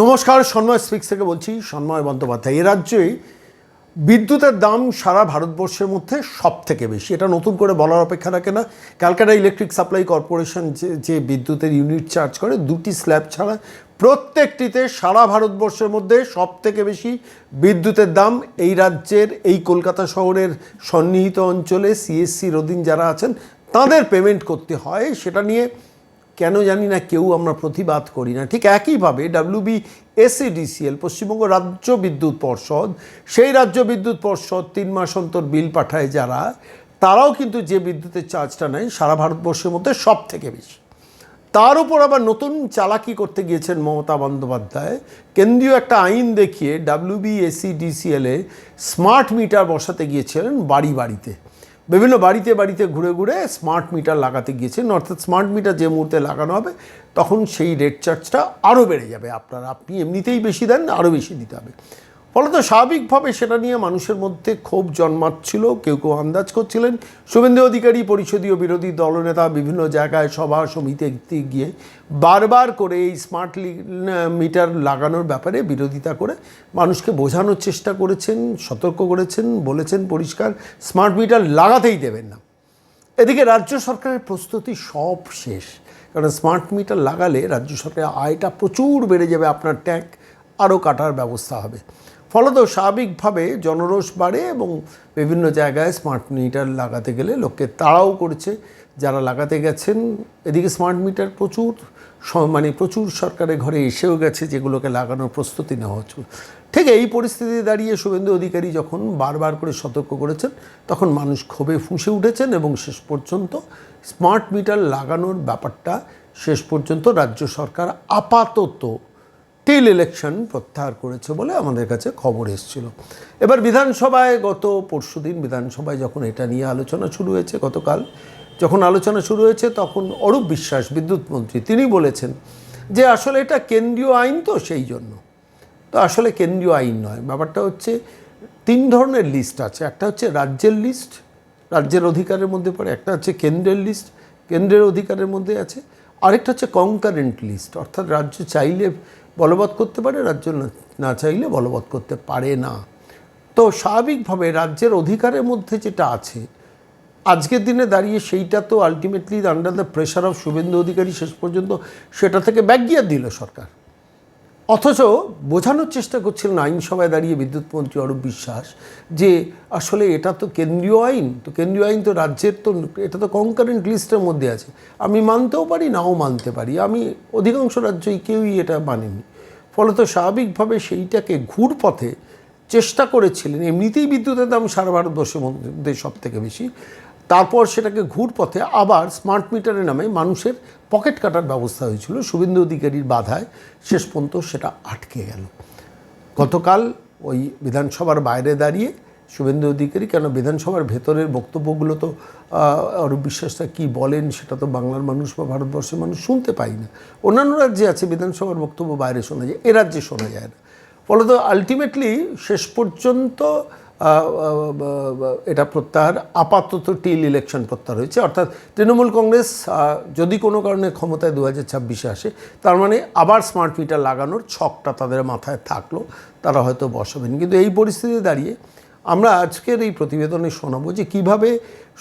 নমস্কার, সন্ময় স্পিক্স থেকে বলছি সন্ময় বন্দ্যোপাধ্যায়। এ রাজ্যে বিদ্যুতের দাম সারা ভারতবর্ষের মধ্যে সব থেকে বেশি। এটা নতুন করে বলার অপেক্ষা রাখে না। ক্যালকাটা ইলেকট্রিক সাপ্লাই কর্পোরেশন যে যে বিদ্যুতের ইউনিট চার্জ করে, দুটি স্ল্যাব ছাড়া প্রত্যেকটিতে সারা ভারতবর্ষের মধ্যে সব থেকে বেশি বিদ্যুতের দাম এই রাজ্যের, এই কলকাতা শহরের সন্নিহিত অঞ্চলে সিএসসির অধীন যারা আছেন, তাদের পেমেন্ট করতে হয়। সেটা নিয়ে কেন জানি না কেউ আমরা প্রতিবাদ করি না। ঠিক একইভাবে ডাব্লিউবি এসিডিসিএল পশ্চিমবঙ্গ রাজ্য বিদ্যুৎ পর্ষদ, সেই রাজ্য বিদ্যুৎ পর্ষদ তিন মাস অন্তর বিল পাঠায় যারা, তারাও কিন্তু যে বিদ্যুতের চার্জটা নেয় সারা ভারতবর্ষের মধ্যে সব থেকে বেশি। তার উপর আবার নতুন চালাকি করতে গিয়েছেন মমতা বন্দ্যোপাধ্যায়। কেন্দ্রীয় একটা আইন দেখিয়ে ডাব্লিউবিএসিডিসিএলে স্মার্ট মিটার বসাতে গিয়েছিলেন বাড়ি বাড়িতে। বিভিন্ন বাড়িতে বাড়িতে ঘুরে ঘুরে স্মার্ট মিটার লাগাতে গিয়েছেন অর্থাৎ স্মার্ট মিটার যে মুহূর্তে লাগানো হবে, তখন সেই রেট চার্জটা আরও বেড়ে যাবে। আপনার, আপনি এমনিতেই বেশি দেন আরও বেশি দিতে হবে। ফলত স্বাভাবিকভাবে সেটা নিয়ে মানুষের মধ্যে ক্ষোভ জন্মাচ্ছিল, কেউ কেউ আন্দাজ করছিলেন। শুভেন্দু অধিকারী, পরিষদীয় বিরোধী দলনেতা বিভিন্ন জায়গায় সভা সমিতিতে গিয়ে বারবার করে এই স্মার্ট মিটার লাগানোর ব্যাপারে বিরোধিতা করে মানুষকে বোঝানোর চেষ্টা করেছেন, সতর্ক করেছেন, বলেছেন পরিষ্কার, স্মার্ট মিটার লাগাতেই দেবেন না। এদিকে রাজ্য সরকারের প্রস্তুতি সব শেষ, কারণ স্মার্ট মিটার লাগালে রাজ্য সরকারের আয়টা প্রচুর বেড়ে যাবে, আপনার ট্যাঙ্ক আরও কাটার ব্যবস্থা হবে। ফলত স্বাভাবিকভাবে জনরোষ বাড়ে এবং বিভিন্ন জায়গায় স্মার্ট মিটার লাগাতে গেলে লোককে তাড়াও করছে। যারা লাগাতে গেছেন, এদিকে স্মার্ট মিটার প্রচুর মানে প্রচুর সরকারের ঘরে এসেও গেছে যেগুলোকে লাগানোর প্রস্তুতি নেওয়া হচ্ছে। ঠিক এই পরিস্থিতি দাঁড়িয়ে শুভেন্দু অধিকারী যখন বারবার করে সতর্ক করেছেন, তখন মানুষ ক্ষোভে ফুঁসে উঠেছেন এবং শেষ পর্যন্ত স্মার্ট মিটার লাগানোর ব্যাপারটা শেষ পর্যন্ত রাজ্য সরকার আপাতত টিল ইলেকশন প্রত্যাহার করেছে বলে আমাদের কাছে খবর এসেছিল। এবার বিধানসভায় গত পরশুদিন বিধানসভায় যখন এটা নিয়ে আলোচনা শুরু হয়েছে গতকাল, যখন আলোচনা শুরু হয়েছে তখন অরূপ বিশ্বাস, বিদ্যুৎ মন্ত্রী, তিনি বলেছেন যে আসলে এটা কেন্দ্রীয় আইন তো সেই জন্য। তো আসলে কেন্দ্রীয় আইন নয়। ব্যাপারটা হচ্ছে তিন ধরনের লিস্ট আছে। একটা হচ্ছে রাজ্যের লিস্ট রাজ্যের অধিকারের মধ্যে পড়ে, একটা হচ্ছে কেন্দ্রের লিস্ট কেন্দ্রের অধিকারের মধ্যে আছে। আরেকটা হচ্ছে কনকারেন্ট লিস্ট অর্থাৎ রাজ্য চাইলে বলবৎ করতে পারে, রাজ্য না- চাইলে বলবৎ করতে পারে না। তো স্বাভাবিকভাবে রাজ্যের অধিকারের মধ্যে যেটা আছে, আজকের দিনে দাঁড়িয়ে সেইটা তো ultimately under the pressure of Suvendu Adhikari শেষ পর্যন্ত সেটা থেকে ব্যাগিয়ার দিল সরকার। অথচ বোঝানোর চেষ্টা করছিলেন আইনসভায় দাঁড়িয়ে বিদ্যুৎ মন্ত্রী অরূপ বিশ্বাস যে আসলে এটা তো কেন্দ্রীয় আইন, তো কেন্দ্রীয় আইন তো রাজ্যের তো, এটা তো কনকারেন্ট লিস্টের মধ্যে আছে। আমি মানতেও পারি, নাও মানতে পারি। আমি অধিকাংশ রাজ্যই কেউই এটা মানেনি। ফলত স্বাভাবিকভাবে সেইটাকে ঘুরপথে চেষ্টা করেছিলেন। এমনিতেই বিদ্যুতের দাম সারা ভারতবর্ষের মধ্যে সব থেকে বেশি। তারপর সেটাকে ঘুরপথে আবার স্মার্ট মিটারের নামে মানুষের পকেট কাটার ব্যবস্থা হয়েছিল। শুভেন্দু অধিকারীর বাধায় শেষ পর্যন্ত সেটা আটকে গেল। গতকাল ওই বিধানসভার বাইরে দাঁড়িয়ে শুভেন্দু অধিকারী, কেন বিধানসভার ভেতরের বক্তব্যগুলো তো অরূপ বিশ্বাসটা কী বলেন সেটা তো বাংলার মানুষ বা ভারতবর্ষের মানুষ শুনতে পাই না। অন্যান্য রাজ্যে আছে বিধানসভার বক্তব্য, বাইরে শোনা যায়, এ রাজ্যে শোনা যায় না। ফলত আলটিমেটলি শেষ পর্যন্ত এটা প্রত্যাহার, আপাতত টিল ইলেকশন প্রত্যাহার হয়েছে। অর্থাৎ তৃণমূল কংগ্রেস যদি কোনো কারণে ক্ষমতায় দু হাজার ছাব্বিশে আসে, তার মানে আবার স্মার্ট মিটার লাগানোর ছকটা তাদের মাথায় থাকল, তারা হয়তো বসাবেন। কিন্তু এই পরিস্থিতিতে দাঁড়িয়ে আমরা আজকের এই প্রতিবেদনে শোনাবো যে কীভাবে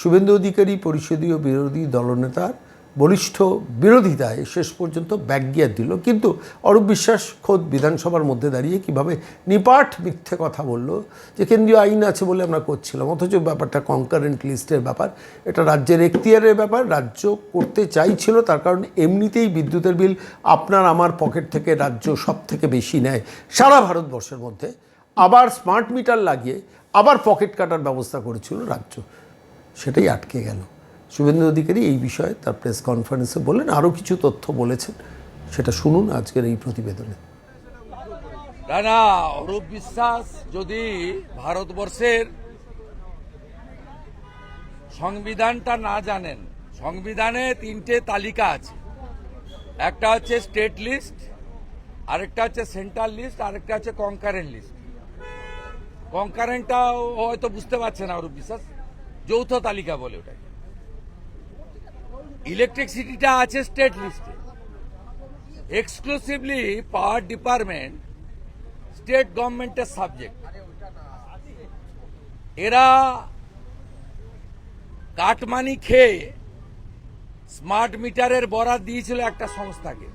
শুভেন্দু অধিকারী, পরিষদীয় বিরোধী দলনেতার বলিষ্ঠ বিরোধিতায় শেষ পর্যন্ত ব্যাগিয়ার দিল। কিন্তু অরূপ বিশ্বাস খোদ বিধানসভার মধ্যে দাঁড়িয়ে কীভাবে নিপাট মিথ্যে কথা বলল, যে কেন্দ্রীয় আইন আছে বলে আমরা করছিলাম, অথচ ব্যাপারটা কনকারেন্ট লিস্টের ব্যাপার, এটা রাজ্যের এখতিয়ারের ব্যাপার, রাজ্য করতে চাইছিল, তার কারণ এমনিতেই বিদ্যুতের বিল আপনার আমার পকেট থেকে রাজ্য সব থেকে বেশি নেয় সারা ভারতবর্ষের মধ্যে। আবার স্মার্ট মিটার লাগিয়ে আবার পকেট কাটার ব্যবস্থা করেছিল রাজ্য। সেটাই আটকে গেল। শুভেন্দু অধিকারী এই বিষয়ে তার প্রেস কনফারেন্সে বললেন আরও কিছু তথ্য বলেছেন, সেটা শুনুন আজকের এই প্রতিবেদনে। না অরূপ বিশ্বাস, যদি ভারতবর্ষের সংবিধানটা না জানেন, সংবিধানে তিনটে তালিকা আছে। একটা হচ্ছে স্টেট লিস্ট আরেকটা হচ্ছে সেন্ট্রাল লিস্ট আরেকটা হচ্ছে কনকারেন্ট লিস্ট কনকারেন্টটা হয়তো বুঝতে পারছে না অরূপ বিশ্বাস, যৌথ তালিকা বলে ওটাকে। ইলেকট্রিসিটিটা আছে স্টেট লিস্টে। এক্সক্লুসিভলি পাওয়ার ডিপার্টমেন্ট স্টেট গভর্নমেন্টের সাবজেক্ট এরা কাটমানি খেয়ে স্মার্ট মিটারের বরাদ দিয়েছিল একটা সংস্থাকে।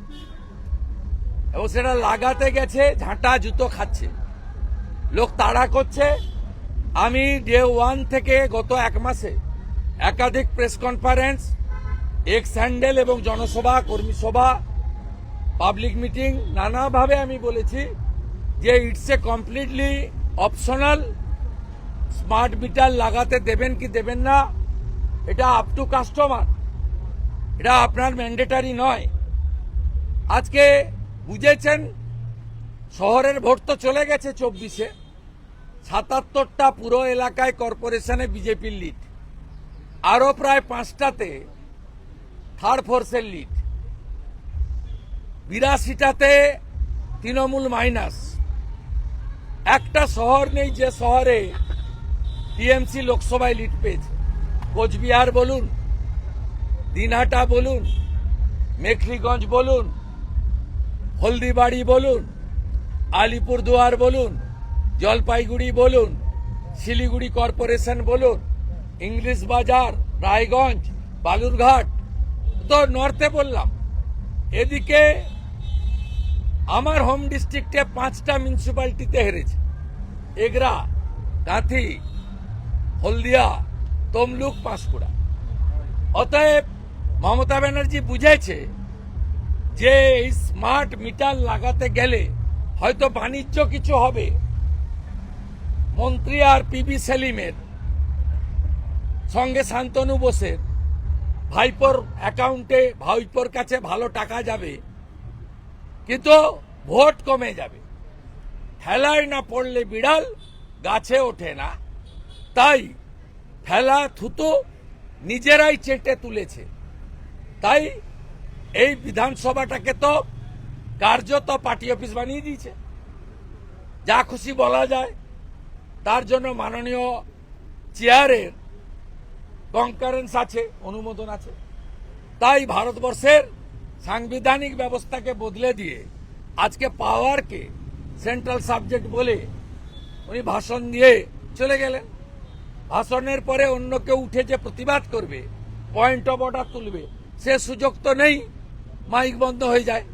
এবং সেটা লাগাতে গেছে, ঝাঁটা জুতো খাচ্ছে। লোক তাড়া করছে। আমি ডে ওয়ান থেকে গত এক মাসে একাধিক প্রেস কনফারেন্স এক্স হ্যান্ডেল এবং জনসভা, কর্মী সভা, পাবলিক মিটিং, নানাভাবে আমি বলেছি যে it's a completely optional smart meter লাগাতে দেবেন কি দেবেন না, এটা আপ টু কাস্টমার এটা আপনার ম্যান্ডেটারি নয়। আজকে বুঝেছেন, শহরের ভোট তো চলে গেছে চব্বিশে, সাতাত্তরটা পুরো এলাকায় কর্পোরেশনে বিজেপির লিড আরও প্রায় পাঁচটাতে থার্ড ফোর্সের লিড বিরাশিটাতে তৃণমূল মাইনাস একটা শহর নেই যে শহরে টিএমসি লোকসভায় লিড পেয়েছে। কোচবিহার বলুন, দিনহাটা বলুন, মেখলিগঞ্জ বলুন, হলদিবাড়ি বলুন, আলিপুরদুয়ার বলুন, জলপাইগুড়ি বলুন, শিলিগুড়ি কর্পোরেশন বলুন, ইংলিশ বাজার, রায়গঞ্জ, বালুরঘাট তো নর্থে বললাম। এদিকে আমার হোম ডিস্ট্রিক্টে পাঁচটা মিউনিসিপ্যালিটিতে হেরেছে। এগরা কাঁথি হলদিয়া, তমলুক, পাঁশকুড়া। অতএব মমতা ব্যানার্জি বুঝেছে যে এই স্মার্ট মিটার লাগাতে গেলে হয়তো বাণিজ্য কিছু হবে। মন্ত্রী আর পিবি সেলিমের সঙ্গে শান্তনু বোসের ভাইপোর অ্যাকাউন্টে ভাইপোর কাছে ভালো টাকা যাবে, কিন্তু ভোট কমে যাবে। ঠেলায় না পড়লে বিড়াল গাছে ওঠে না। তাই ঠেলা থুতো নিজেরাই চেটে তুলেছে। তাই এই বিধানসভাটাকে তো কার্যত পার্টি অফিস বানিয়ে দিয়েছে। যা খুশি বলা যায়, তার জন্য মাননীয় চেয়ারের কনকারেন্স আছে, অনুমোদন আছে। তাই ভারতবর্ষের সাংবিধানিক ব্যবস্থাকে বদলে দিয়ে আজকে পাওয়ারকে সেন্ট্রাল সাবজেক্ট বলে উনি ভাষণ দিয়ে চলে গেলেন। ভাষণের পরে অন্য কেউ উঠে যে প্রতিবাদ করবে পয়েন্ট অফ অর্ডার তুলবে, সে সুযোগ তো নেই মাইক বন্ধ হয়ে যায়।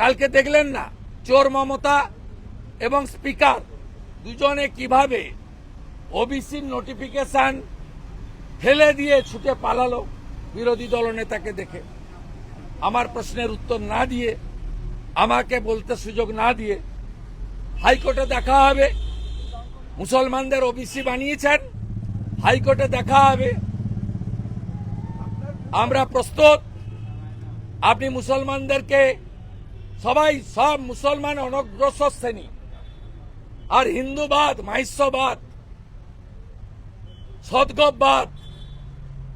কালকে দেখলেন না, চোর মমতা এবং স্পিকার দুজনে কীভাবে ওবিসির নোটিফিকেশন ফেলে দিয়ে ছুটে পালালো বিরোধী দলনেতাকে দেখে। আমার প্রশ্নের উত্তর না দিয়ে, আমাকে বলতে সুযোগ না দিয়ে হাইকোর্টে দেখা হবে। মুসলমানদের ওবিসি বানিয়েছেন, হাইকোর্টে দেখা হবে। আমরা প্রস্তুত। আপনি মুসলমানদেরকে, সবাই সব মুসলমান অনগ্রসর শ্রেণি। আর হিন্দুবাদ মাহিষ্যবাদ সদগববাদ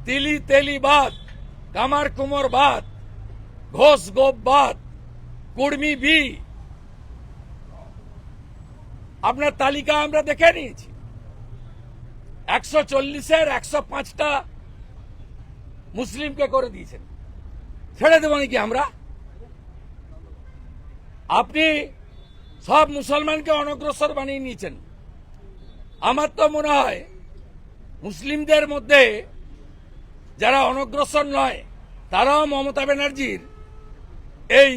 তিলি তেলিবাদ কামার কুমোরবাদ ঘোষ গোপ বাদ কুর্মি বি আপনার তালিকা আমরা দেখে নিয়েছি। একশো চল্লিশের একশো পাঁচটা মুসলিমকে করে দিয়েছেন। ছেড়ে দেবো নাকি আমরা? আপনি সব মুসলমানকে অনগ্রসর বানিয়ে নিয়েছেন। আমার তো মনে হয় মুসলিমদের মধ্যে যারা অনগ্রসর নয় তারাও মমতা ব্যানার্জির এই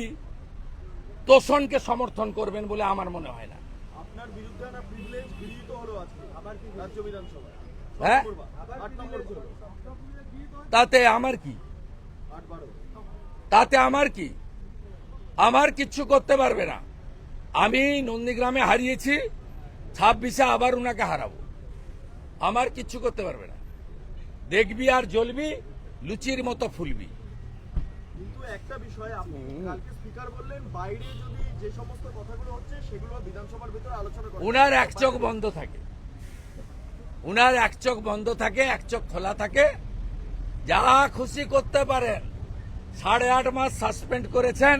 তোষণকে সমর্থন করবেন বলে আমার মনে হয় না। হ্যাঁ? তাতে আমার কি? তাতে আমার কি? আমার কিচ্ছু করতে পারবে না। আমি নন্দীগ্রামে হারিয়েছি ছাব্বিশে আবার উনাকে হারাবো। আমার কিচ্ছু করতে পারবে না। দেখবি আর জ্বলবি লুচির মতো ফুলবি। কিন্তু একটা বিষয় আপনি কালকে স্পিকার বললেন বাইরে যদি যে সমস্ত কথাগুলো হচ্ছে সেগুলো বিধানসভার ভিতরে আলোচনা করা উনার এক চোখ বন্ধ থাকে। উনার এক চোখ বন্ধ থাকে এক চোখ খোলা থাকে। যা খুশি করতে পারেন। সাড়ে আট মাস সাসপেন্ড করেছেন।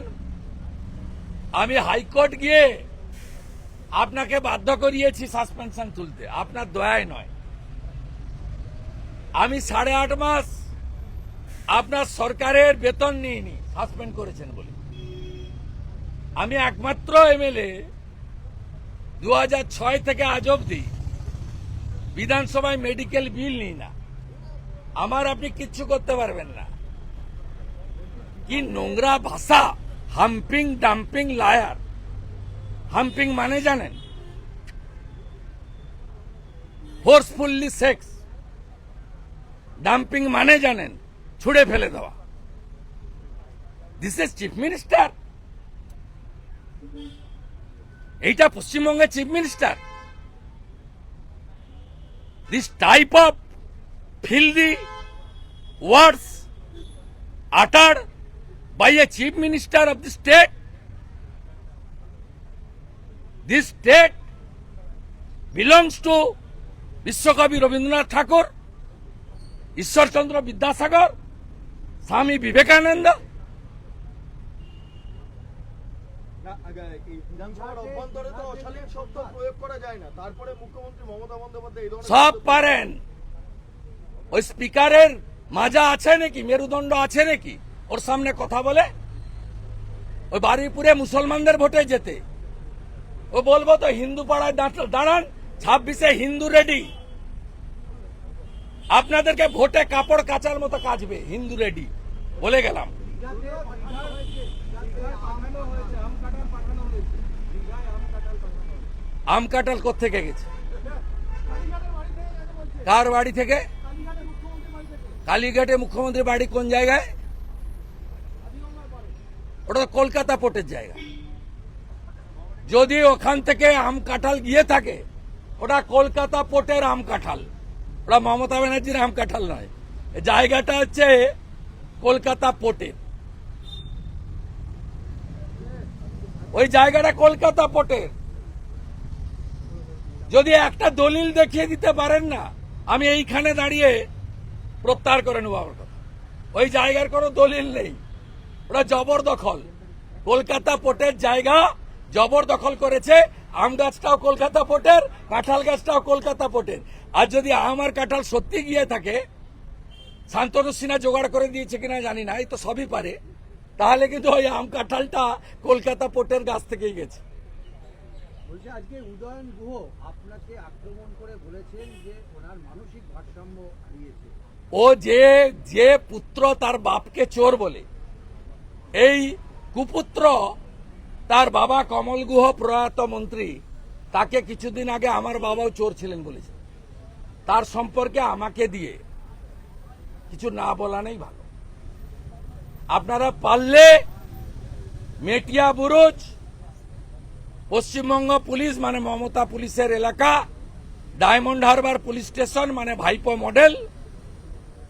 আমি হাইকোর্ট গিয়ে আপনাকে বাধ্য করিয়েছি সাসপেনশন তুলতে। আপনার দয়ায় নয়। আমি সাড়ে আট মাস আপনার সরকারের বেতন নিইনি সাসপেন্ড করেছেন বলে। আমি একমাত্র এমএলএ দু ছয় থেকে আজ অব্দি বিধানসভায় মেডিকেল বিল নিই না। আমার আপনি কিচ্ছু করতে পারবেন না। কি নোংরা ভাষা, হাম্পিং ডাম্পিং লায়ার। হাম্পিং মানে জানেন? ফোর্সফুল্লি সেক্স। ডাম্পিং মানে জানেন, ছুড়ে ফেলে দেওয়া। দিস ইজ চিফ মিনিস্টার এইটা পশ্চিমবঙ্গের chief minister this type of filthy words uttered by a chief minister of the state. This state belongs to বিশ্বকবি রবীন্দ্রনাথ ঠাকুর ঈশ্বরচন্দ্র বিদ্যাসাগর স্বামী বিবেকানন্দ। না, আগে- এই বিধানসভার অভ্যন্তরে তো অশালীন শব্দ প্রয়োগ করা যায় না। তারপরে মুখ্যমন্ত্রী মমতা বন্দ্যোপাধ্যায় এই ধরনের সব পারেন। ওই স্পিকারের মাজা আছে নাকি? মেরুদণ্ড আছে নাকি? ওর সামনে কথা বলে। ওই বারুইপুরে মুসলমানদের ভোটে যেতে। ও বলব তো হিন্দু পাড়ায় দাঁড়ান। ছাব্বিশে হিন্দু রেডি। আপনাদেরকে ভোটে কাপড় কাচার মতো কাচবে, হিন্দু রেডি। বলে গেলাম। আম কাঁঠাল কোথেকে গেছে? কার বাড়ি থেকে? কালীঘাটে মুখ্যমন্ত্রী বাড়ি কোন জায়গায়? ওটা কলকাতা পোর্টের জায়গা। যদি ওখান থেকে আম কাঁঠাল গিয়ে থাকে, ওটা কলকাতা পোর্টের আম কাঁঠাল। ওটা মমতা ব্যানার্জির আম কাঁঠাল নয়। জায়গাটা হচ্ছে কলকাতা পোর্টের ওই জায়গাটা কলকাতা পোর্টের যদি একটা দলিল দেখিয়ে দিতে পারেন না, আমি এইখানে দাঁড়িয়ে প্রত্যাহার করে নেব আমার কথা। ওই জায়গার কোনো দলিল নেই। ওরা জবরদখল। কলকাতা পোর্টের জায়গা জবরদখল করেছে আম গাছটাও কলকাতা পোর্টের কাঁঠাল গাছটাও কলকাতা পোর্টের আর যদি আম আর কাঁঠাল সত্যি গিয়ে থাকে শান্তনু সিনহা জোগাড় করে দিয়েছে কিনা জানি না এই তো সবই পারে। তাহলে কিন্তু ওই আম কাঁঠালটা কলকাতা পোর্টের গাছ থেকেই গেছে। বলছে আজকে উদয়ন গুহ আপনাকে আক্রমণ করে বলেছেন যে ওনার মানসিক ভারসাম্য হারিয়েছে। ও যে যে পুত্র তার বাপকে চোর বলে এই কুপুত্র তার বাবা কমল গুহ প্রয়াত মন্ত্রী। তাকে কিছুদিন আগে আমার বাবাও চোর ছিলেন বলেছে। তার সম্পর্কে আমাকে দিয়ে কিছু না বলা নেই ভালো। আপনারা পারলে মেটিয়া বুরুজ, পশ্চিমবঙ্গ পুলিশ মানে মমতা পুলিশের এলাকা, ডায়মন্ড হারবার পুলিশ স্টেশন মানে ভাইপো মডেল,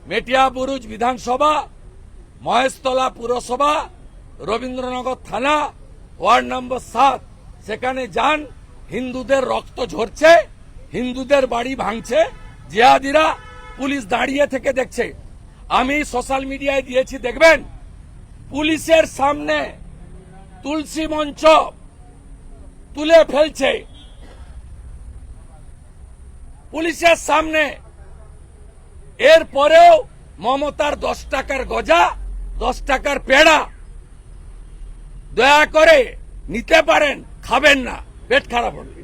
মেটিয়া বুরুজ বিধানসভা, মহেশতলা পুরসভা, রবীন্দ্রনগর থানা ওয়ার্ড নম্বর সাত। সেখানে যান, হিন্দুদের রক্ত ঝরছে, হিন্দুদের বাড়ি ভাঙছে, জিহাদিরা পুলিশ দাঁড়িয়ে থেকে দেখছে। আমি সোশ্যাল মিডিয়ায় দিয়েছি, দেখবেন? পুলিশের সামনে তুলসী মঞ্চ তুলে ফেলছে। পুলিশের সামনে। এরপরেও মমতার দশ টাকার গজা, দশ টাকার পেড়া দয়া করে নিতে পারেন খাবেন না পেট খারাপ হবে।